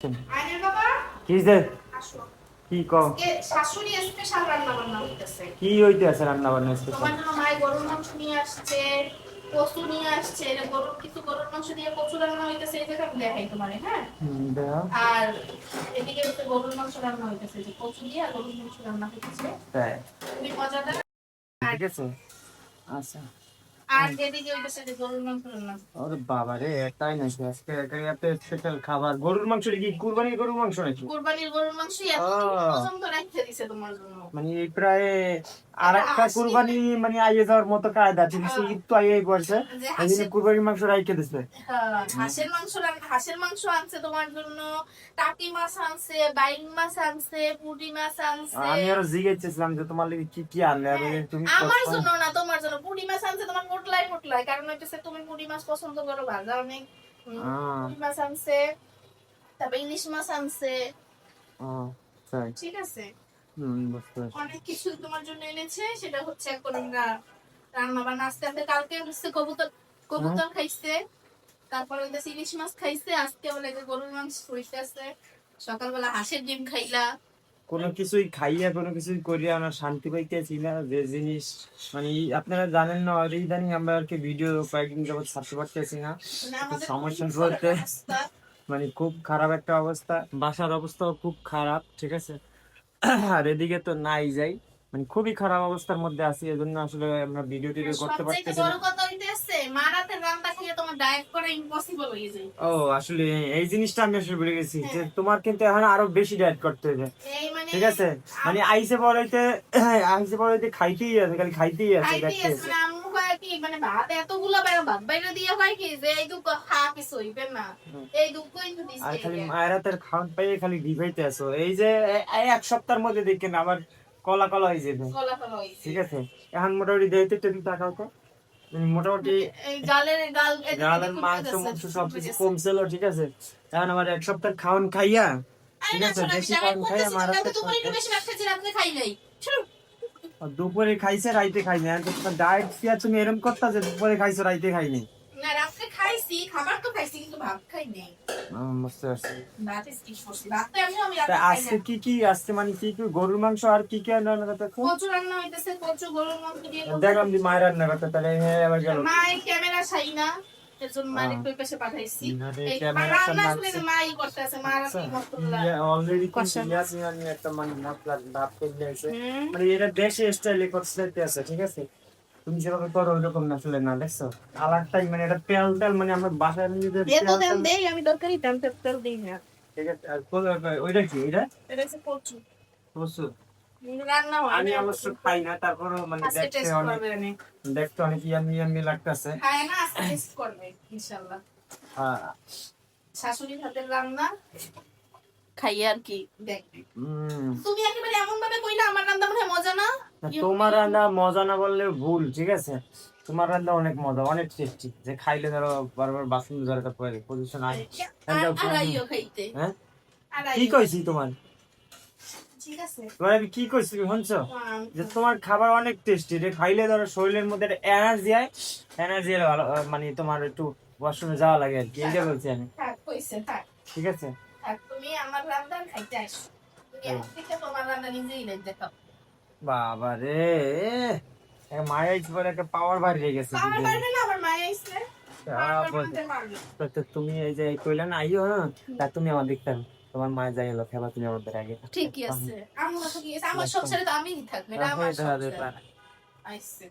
আইনের বাবা কি যে কি কও? শাশুড়ি স্পেশাল রান্না বান্না হইতেছে। কি হইতে রান্না বান্না স্পেশাল তোমার জন্য মায়ের গরুর মাংস নিয়ে আসছে কচু নিয়ে আসছে গরুর কিছু গরুর মাংস দিয়ে কচু রান্না হইতেছে এই আমি দেখাই তোমারে হ্যাঁ? আর এদিকে গরুর মাংস রান্না হইতেছে যে কচু দিয়ে আর গরুর মাংস রান্না হইতেছে। তাই? খুবই মজাদার। ঠিক আছে। আচ্ছা। ওরে বাবা রে তাই নাকি? আজকে এত স্পেশাল খাবার। গরুর মাংস কি? কুরবানির গরুর মাংস নাকি? কুরবানির গরুর মাংস এত ও। রাখতে দিছে তোমার জন্য। মানে প্রায় আর একটা কুরবানি মানে আইয়ে যাওয়ার মতো কায়দা ঠিক আছে ঈদ তো আইয়ে পড়ছে যে এই জন্য কুরবানির মাংস রাইখে দিছে। হ্যাঁ, হাঁসের মাংস হাঁসের মাংস আনছে তোমার জন্য টাকি মাছ আনছে বাইং মাছ আনছে পুঁটি মাছ আনছে। আমি আরও জিজ্ঞেসছিলাম যে তোমার লাগি কি কি আনলে? আমি তুমি আমার জন্য না তোমার জন্য। পুঁটি মাছ আনছে তোমার মোটলাই মোটলাই কারণ হইতেছে তুমি পুঁটি মাছ পছন্দ করো ভাজা অনেক পুঁটি মাছ আনছে তারপর ইলিশ মাছ আনছে। ঠিক আছে। অনেক কিছু তোমার জন্য এনেছে সেটা হচ্ছে এখন রান্না বান্না আস্তে আস্তে কালকে হচ্ছে কবুতর কবুতর খাইছে তারপরে হচ্ছে ইলিশ মাছ খাইছে আজকে বলে যে গরুর মাংস হইতেছে সকালবেলা হাঁসের ডিম খাইলা। কোনো কিছুই খাইয়া কোনো কিছুই করিয়া আমরা শান্তি পাইতেছি না যে জিনিস মানে আপনারা জানেন না আর ইদানিং আমরা আর কি ভিডিও কয়েকদিন যাবত ছাড়তে পারতেছি না। মানে সমস্যা বলতে- মানে খুব খারাপ একটা অবস্থা। বাসার অবস্থাও খুব খারাপ ঠিক আছে? আর এদিকে তো নাই যাই। মানে খুবই খারাপ অবস্থার মধ্যে আছি এজন্য আসলে আমরা ভিডিও টিডিও করতে পারতেছি না। হয়ে ও আসলে এই জিনিসটা আমি আসলে ভুলে গেছি যে হ্যাঁ। তোমার কিন্তু এখন আরও বেশি ডায়েট করতে হবে। মানে ঠিক আছে? মানে আইসে পড়াইতে আইসে পড়াইতে খাইতেই আছে খালি খাইতেই আছে দেখতে দেখতে কি মানে ভাত এতগুলো বাইরে ভাত বাইরে দিয়ে হয় কি যে এই দুঃখ খা কিছু হইবে না। এই দুঃখই তো দিছে আর খালি খাওয়ান পাইয়ে খালি ডিভাইতে আছো। এই যে এক সপ্তাহের মধ্যে দেখেন কলা কলা হয়ে যাবে। গলা ফলা হইছে ঠিক আছে? এখন মোটামুটি দেখতে একটু তাকাও তো। মানে মোটামুটি গালের মাংস মাংস গেছে, সব কিছু কমছিল ঠিক আছে? এখন আমার এক সপ্তাহ খাওয়ান খাইয়া ঠিক আছে? বেশি খাওয়ান খাইয়া খাই নাই। দুপুরে খাইছে রাইতে খাইনি। আর তোমার ডায়েট কি আর তুমি এরকম করতা যে দুপুরে খাইছো রাইতে খাইনি? না, রাত্রে খাইছি, খাবার তো খাইছি, কিন্তু ভাত খাই নাই। বুঝতে পারছি। আজকে কি কি আসছে? মানে কি কি গরুর মাংস আর কি কি রান্না করতে কচু রান্না হইতেছে, কচু গরুর মাংস দিয়ে দেখলাম যে মায়ের রান্না করতে তাহলে হ্যাঁ আবার গেল। ক্যামেরা চাই না আচ্ছা, মানে। মানে ঠিক আছে? তুমি যেভাবে করো ওইরকম না আসলে না দেখছ? আলাদটাই মানে এটা তেল তেল মানে আমরা বাসায় তেল দেই আমি দরকারি তেল তেল দিই না। ঠিক আছে আর ওইটা কি এটা এটা হচ্ছে কচু। প্রচুর রান্না আমি না। অবশ্য খাই না তারপরও মানে দেখতে অনেক দেখতে অনেক ইয়ামি ইয়ামি লাগতেছে। খায় না টেস্ট করবে ইনশাআল্লাহ হ্যাঁ। শাশুড়ির হাতের রান্না খাই আর কি তুমি একেবারে এমন ভাবে কইলা আমার রান্না মনে মজা না? তোমার রান্না মজা না বললে ভুল ঠিক আছে? তোমার রান্না অনেক মজা অনেক টেস্টি যে খাইলে ধরো বারবার বাসন পড়ে পজিশন আর খাইতে। হ্যাঁ? কি কইছি তোমার? তোমার আমি কি তুমি শুনছো? যে তোমার খাবার অনেক টেস্টি রে খাইলে ধরো শরীরের মধ্যে এনার্জি আয় এনার্জি এলে ভালো মানে তোমার একটু ওয়াশরুমে যাওয়া লাগে আর কি এইটা বলছি আমি। ঠিক আছে? তুমি আমার রান্না খাইতে আসো। তুমি। এখন থেকে তোমার রান্না নিজেই দেখাও। বাবা রে মায়া পরে একটা পাওয়ার বাড়িয়ে গেছে তুমি এই যে কইলে না আইও হ্যাঁ? তা তুমি আমার দেখতাম তোমার মা যাই এলো খেলা তুমি আমাদের আগে ঠিকই আছে। আমার আমার সংসারে তো আমিই থাকব এটা আমার সংসার। আইসে